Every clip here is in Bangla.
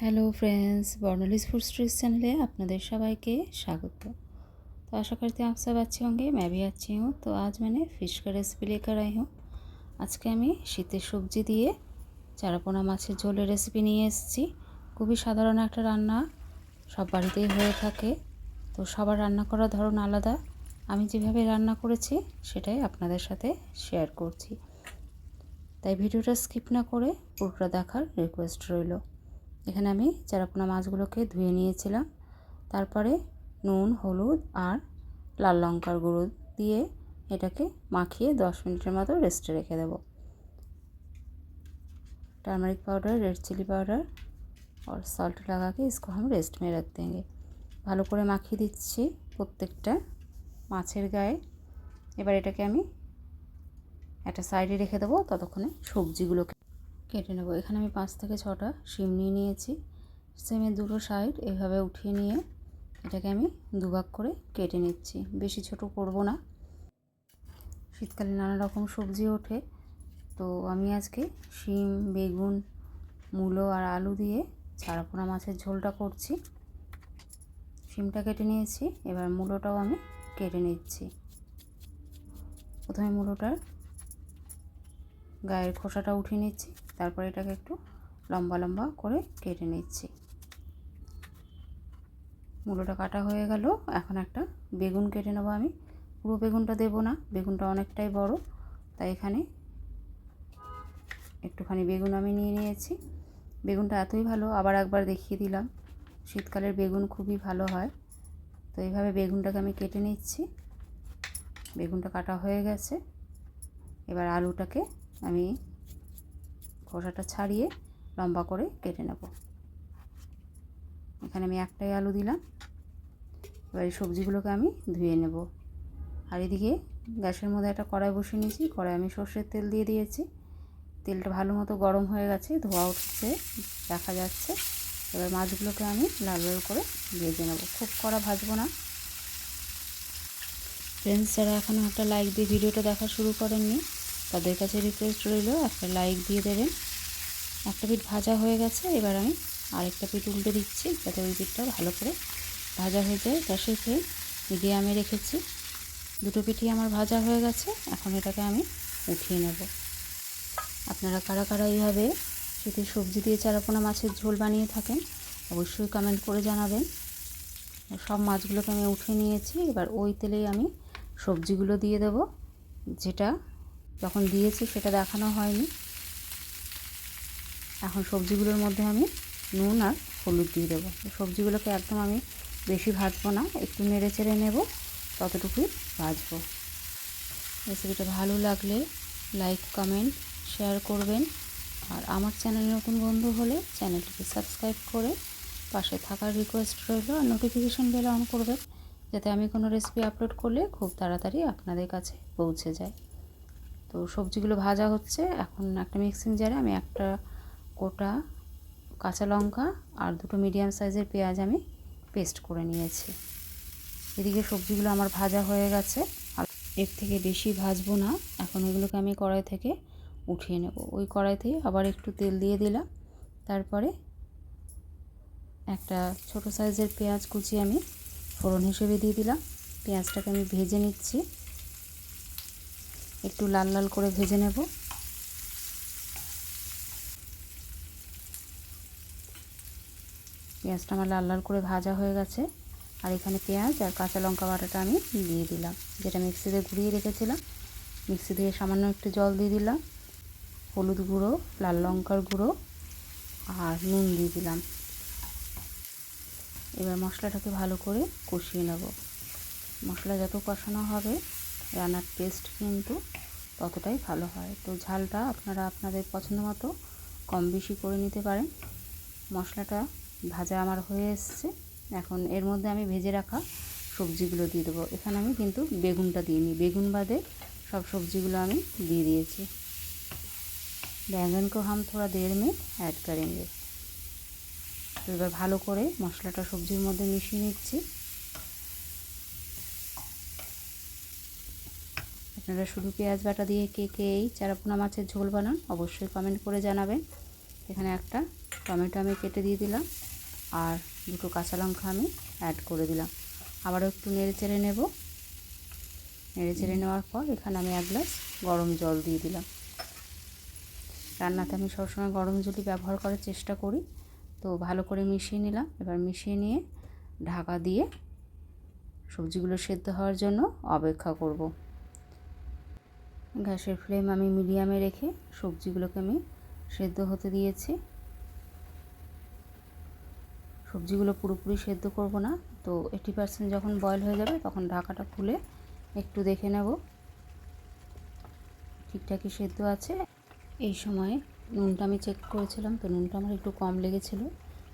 Hello friends Barnali's food street চ্যানেলে আপনাদের সবাইকে স্বাগত। তো আশা করতে हैं आप सब अच्छे होंगे मैं भी তো আজ মানে आज রেসিপি फ़िश का रेसिपी আজকে আমি শীতের সবজি দিয়ে চারাপোনা মাছের ঝোলের রেসিপি নিয়ে এসেছি। খুবই সাধারণ একটা রান্না সব বাড়িতেই হয়ে থাকে। তো সবার রান্না করার ধরন আলাদা। আমি যেভাবে রান্না করেছি সেটাই আপনাদের সাথে শেয়ার করছি। তাই ভিডিওটা স্কিপ না করে পুরোটা দেখার রিকোয়েস্ট রইল। এখানে আমি চারাপোনা মাছগুলোকে ধুয়ে নিয়েছিলাম তারপরে নুন হলুদ আর লাল লঙ্কার গুঁড়ো দিয়ে এটাকে মাখিয়ে দশ মিনিটের মতো রেস্টে রেখে দেব turmeric powder red chilli powder और सल्ट लगा के इसको हम रेस्ट में रख देंगे ভালো করে মাখিয়ে দিচ্ছি প্রত্যেকটা মাছের গায়ে এবার এটাকে আমি একটা সাইডে রেখে দেবো ততক্ষণে সবজিগুলোকে কেটে নেব। এখানে আমি পাঁচ থেকে ছটা শিম নিয়ে নিয়েছি। সিমের দুটো সাইড এভাবে উঠিয়ে নিয়ে এটাকে আমি দুভাগ করে কেটে নিচ্ছি। বেশি ছোট করব না। শীতকালে নানা রকম সবজি ওঠে। তো আমি আজকে শিম, বেগুন, মূলো আর আলু দিয়ে ছাড়াপোনা মাছের ঝোলটা করছি। শিমটা কেটে নিয়েছি। এবার মূলোটাও আমি কেটে নিচ্ছি। প্রথমে মূলোটার গায়ের খোসাটা উঠিয়ে নিচ্ছি। তারপর এটাকে একটু লম্বা লম্বা করে কেটে নিচ্ছি। মূলোটা কাটা হয়ে গেল। এখন একটা বেগুন কেটে নেব আমি। পুরো বেগুনটা দেবো না, বেগুনটা অনেকটাই বড়। তাই এখানে একটুখানি বেগুন আমি নিয়ে নিয়েছি। বেগুনটা এতই ভালো, আবার একবার দেখিয়ে দিলাম। শীতকালের বেগুন খুবই ভালো হয়। তো এইভাবে বেগুনটাকে আমি কেটে নিচ্ছি। বেগুনটা কাটা হয়ে গেছে। এবার আলুটাকে আমি খোসাটা ছাড়িয়ে লম্বা করে কেটে নেব। এখানে আমি একটাই আলু দিলাম। এবার এই সবজিগুলোকে আমি ধুয়ে নেব। আর এদিকে গ্যাসের মধ্যে একটা কড়াই বসিয়ে নিয়েছি। কড়াই আমি সর্ষের তেল দিয়ে দিয়েছি। তেলটা ভালো মতো গরম হয়ে গেছে, ধোয়া উঠছে, দেখা যাচ্ছে। এবার মাছগুলোকে আমি লাল লাল করে ভেজে নেব। খুব কড়া ভাজবো না। ফ্রেন্ডস যারা এখনও একটা লাইক দিয়ে ভিডিওটা দেখা শুরু করেননি, তাদের কাছে রিকোয়েস্ট রইল, একটা লাইক দিয়ে দেবেন। একটা পিঠ ভাজা হয়ে গেছে, এবার আমি আরেকটা পিঠ উল্টে দিচ্ছি যাতে ওই পিঠটা ভালো করে ভাজা হয়ে যায়। গ্যাসের ফ্লেম মিডিয়ামে রেখেছি। দুটো পিঠই আমার ভাজা হয়ে গেছে, এখন এটাকে আমি উঠিয়ে নেব। আপনারা কারা কারা এইভাবে শীতের সবজি দিয়ে চারাপোনা মাছের ঝোল বানিয়ে থাকেন, অবশ্যই কমেন্ট করে জানাবেন। সব মাছগুলোকে আমি উঠিয়ে নিয়েছি, এবার ওই তেলেই আমি সবজিগুলো দিয়ে দেব। যেটা যখন দিয়েছি সেটা দেখানো হয়নি। এখন সবজিগুলোর মধ্যে আমি নুন আর হলুদ দিয়ে দেবো। সবজিগুলোকে একদম আমি বেশি ভাজবো না, একটু নেড়ে চেড়ে নেব, ততটুকুই ভাজবো। রেসিপিটা ভালো লাগলে লাইক, কমেন্ট, শেয়ার করবেন। আর আমার চ্যানেল নতুন বন্ধু হলে চ্যানেলটিকে সাবস্ক্রাইব করে পাশে থাকার রিকোয়েস্ট রইল আর নোটিফিকেশান বেল অন করবেন, যাতে আমি কোনো রেসিপি আপলোড করলে খুব তাড়াতাড়ি আপনাদের কাছে পৌঁছে যায়। তো সবজিগুলো ভাজা হচ্ছে, এখন একটা মিক্সিং জারে আমি একটা গোটা কাঁচা লঙ্কা আর দুটো মিডিয়াম সাইজের পেঁয়াজ আমি পেস্ট করে নিয়েছি। এদিকে সবজিগুলো আমার ভাজা হয়ে গেছে। আর এর থেকে বেশি ভাজবো না। এখন এগুলোকে আমি কড়াই থেকে উঠিয়ে নেব। ওই কড়াইতেই আবার একটু তেল দিয়ে দিলাম। তারপরে একটা ছোট সাইজের পেঁয়াজ কুচি আমি ফোড়ন হিসেবে দিয়ে দিলাম। পেঁয়াজটাকে আমি ভেজে নিচ্ছি। একটু লাল লাল করে ভেজে নেব। পেঁয়াজটা আমার লাল লাল করে ভাজা হয়ে গেছে। আর এখানে পেঁয়াজ আর কাঁচা লঙ্কা বাটাটা আমি দিয়ে দিলাম, যেটা মিক্সিতে ঘুরিয়ে রেখেছিলাম। মিক্সি দিয়ে সামান্য একটু জল দিয়ে দিলাম, হলুদ গুঁড়ো, লাল লঙ্কার গুঁড়ো আর নুন দিয়ে দিলাম। এবার মশলাটাকে ভালো করে কষিয়ে নেব। মশলা যত কষানো হবে, রান্নার টেস্ট কিন্তু ততটাই ভালো হয়। তো ঝালটা আপনারা আপনাদের পছন্দ মতো কম বেশি করে নিতে পারেন। মশলাটা ভাজা আমার হয়ে এসছে এখন এর মধ্যে আমি ভেজে রাখা সবজিগুলো দিয়ে দেবো এখানে আমি কিন্তু বেগুনটা দিইনি বেগুন বাদে সব সবজিগুলো আমি দিয়ে দিয়েছি बैंगन को हम थोड़ा देर में ऐड करेंगे তো এবার ভালো করে মশলাটা সবজির মধ্যে মিশিয়ে নিচ্ছি আপনারা শুধু পেঁয়াজ বাটা দিয়ে কে কে এই চারাপোনা মাছের ঝোল বানান অবশ্যই কমেন্ট করে জানাবেন এখানে একটা টমেটো আমি কেটে দিয়ে দিলাম আর দুটো কাঁচা লঙ্কা আমি অ্যাড করে দিলাম। আবারও একটু নেড়ে চেড়ে নেব। নেড়ে চেড়ে নেওয়ার পর এখানে আমি এক গ্লাস গরম জল দিয়ে দিলাম। রান্নাতে আমি সবসময় গরম জলই ব্যবহার করার চেষ্টা করি। তো ভালো করে মিশিয়ে নিলাম। এবার মিশিয়ে নিয়ে ঢাকা দিয়ে সবজিগুলো সেদ্ধ হওয়ার জন্য অপেক্ষা করব। গ্যাসের ফ্লেম আমি মিডিয়ামে রেখে সবজিগুলোকে আমি সেদ্ধ হতে দিয়েছি। সবজিগুলো পুরোপুরি সেদ্ধ করব না। তো এইটি পার্সেন্ট যখন বয়েল হয়ে যাবে, তখন ঢাকাটা খুলে একটু দেখে নেব ঠিকঠাকই সেদ্ধ আছে। এই সময় নুনটা আমি চেক করেছিলাম, তো নুনটা আমার একটু কম লেগেছিলো,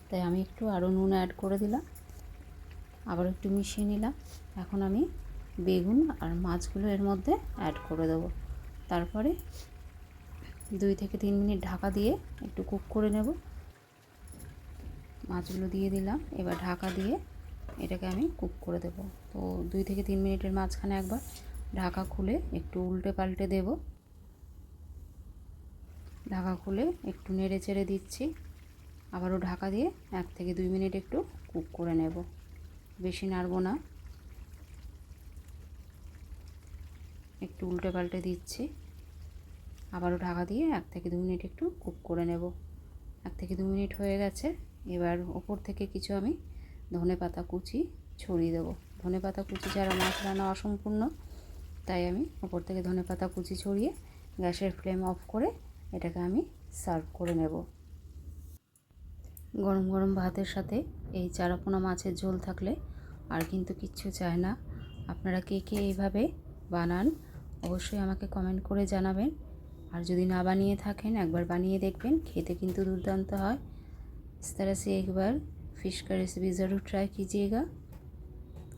তাই আমি একটু আরও নুন অ্যাড করে দিলাম। আবার একটু মিশিয়ে নিলাম। এখন আমি বেগুন আর মাছগুলো এর মধ্যে অ্যাড করে দেবো। তারপরে দুই থেকে তিন মিনিট ঢাকা দিয়ে একটু কুক করে নেব। মাছগুলো দিয়ে দিলাম। এবার ঢাকা দিয়ে এটাকে আমি কুক করে দেব। তো দুই থেকে তিন মিনিটের মাঝখানে একবার ঢাকা খুলে একটু উল্টে পাল্টে দেব। ঢাকা খুলে একটু নেড়ে চেড়ে দিচ্ছি। আবারও ঢাকা দিয়ে এক থেকে দুই মিনিট একটু কুক করে নেব। বেশি নাড়বো না। একটু উল্টে পাল্টে দিচ্ছি। আবারও ঢাকা দিয়ে এক থেকে দু মিনিট একটু কুক করে নেব। এক থেকে দু মিনিট হয়ে গেছে। এবার ওপর থেকে কিছু আমি ধনে পাতা কুচি ছড়িয়ে দেবো। ধনে পাতা কুচি ছাড়া মাছ রান্না অসম্পূর্ণ, তাই আমি ওপর থেকে ধনে পাতা কুচি ছড়িয়ে গ্যাসের ফ্লেম অফ করে এটাকে আমি সার্ভ করে নেব। গরম গরম ভাতের সাথে এই চারাপোনা মাছের ঝোল থাকলে আর কিন্তু কিচ্ছু চায় না। আপনারা কে কে এইভাবে বানান অবশ্যই আমাকে কমেন্ট করে জানাবেন। আর যদি না বানিয়ে থাকেন, একবার বানিয়ে দেখবেন, খেতে কিন্তু দুর্দান্ত হয়। इस तरह से एक बार फ़िश का रेसिपी ज़रूर ट्राई कीजिएगा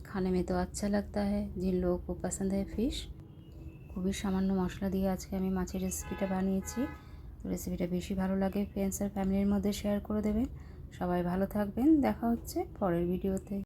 खाने में तो अच्छा लगता है जिन लोगों को पसंद है फ़िश খুবই সামান্য মশলা দিয়ে আজকে আমি মাছের রেসিপিটা বানিয়েছি তো রেসিপিটা বেশি ভালো লাগে ফ্রেন্ডস আর ফ্যামিলির মধ্যে শেয়ার করে দেবেন সবাই ভালো থাকবেন দেখা হচ্ছে পরের ভিডিওতে